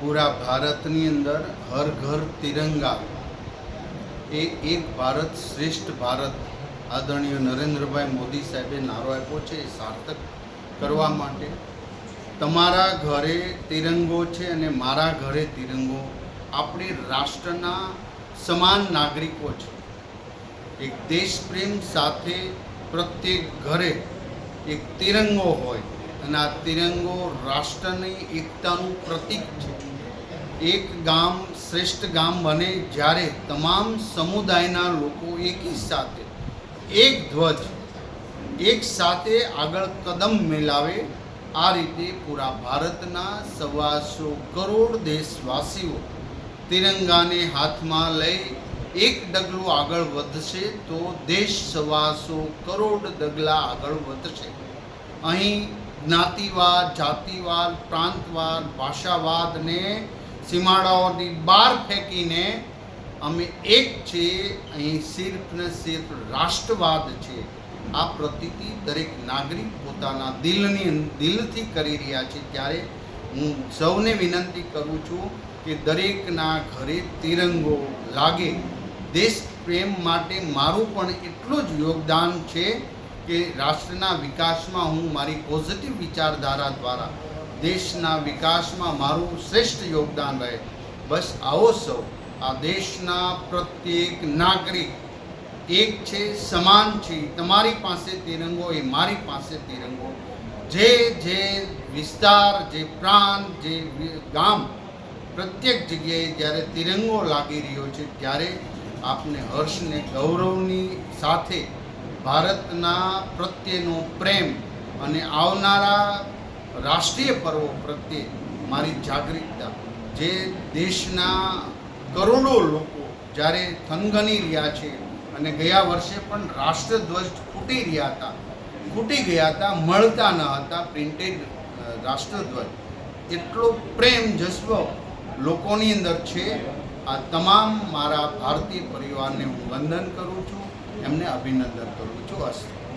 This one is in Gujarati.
પૂરા ભારતની અંદર હર ઘર તિરંગા એ એક ભારત શ્રેષ્ઠ ભારત. આદરણીય નરેન્દ્રભાઈ મોદી સાહેબે નારો આપ્યો છે, એ સાર્થક કરવા માટે. તમારા ઘરે તિરંગો છે અને મારા ઘરે તિરંગો આપણે રાષ્ટ્રના સમાન નાગરિકો છે. એક દેશપ્રેમ સાથે પ્રત્યેક ઘરે એક તિરંગો હોય. અને આ તિરંગો રાષ્ટ્રની એકતાનું પ્રતીક છે. એક ગામ શ્રેષ્ઠ ગામ બને જ્યારે તમામ સમુદાયના લોકો એકી સાથે, એક ધ્વજ, એક સાથે આગળ કદમ મેલાવે. આ રીતે પૂરા ભારતના સવાસો કરોડ દેશવાસીઓ તિરંગાને હાથમાં લઈ એક ડગલું આગળ વધશે તો દેશ સવાસો કરોડ ડગલા આગળ વધશે. અહીં જ્ઞાતિવાદ, જાતિવાદ, પ્રાંતવાદ ભાષાવાદને સીમાડાઓની બહાર ફેંકીને અમે એક છીએ અહીં સિર્ફ ને સિર્ફ રાષ્ટ્રવાદ છે. આ પ્રતિતિ દરેક નાગરિક પોતાના દિલની દિલથી કરી રહ્યા છે. ત્યારે હું સૌને વિનંતી કરું છું કે દરેકના ઘરે તિરંગો લાગે. દેશ પ્રેમ માટે મારું પણ એટલું જ યોગદાન છે કે રાષ્ટ્રના વિકાસમાં હું મારી પોઝિટિવ વિચારધારા દ્વારા દેશના વિકાસમાં મારું શ્રેષ્ઠ યોગદાન રહે. બસ આવો સૌ, આ દેશના પ્રત્યેક નાગરિક એક છે, સમાન છે, તમારી પાસે તિરંગો એ મારી પાસે તિરંગો. જે જે વિસ્તાર, જે પ્રાંત, જે ગામ, પ્રત્યેક જગ્યાએ જ્યારે તિરંગો લાગી રહ્યો છે, ત્યારે આપને હર્ષને ગૌરવની સાથે ભારતના પ્રત્યેનો પ્રેમ અને આવનારા રાષ્ટ્રીય પર્વો પ્રત્યે મારી જાગૃતતા. જે દેશના કરોડો લોકો જ્યારે થનગની રહ્યા છે અને ગયા વર્ષે પણ રાષ્ટ્રધ્વજ ખૂટી રહ્યા હતા, ખૂટી ગયા હતા, મળતા ન હતા પ્રિન્ટેડ રાષ્ટ્રધ્વજ. એટલો પ્રેમ જસ્વ લોકોની અંદર છે આ તમામ મારા ભારતીય પરિવારને હું વંદન કરું છું એમને અભિનંદન કરું છું. અસ્તુ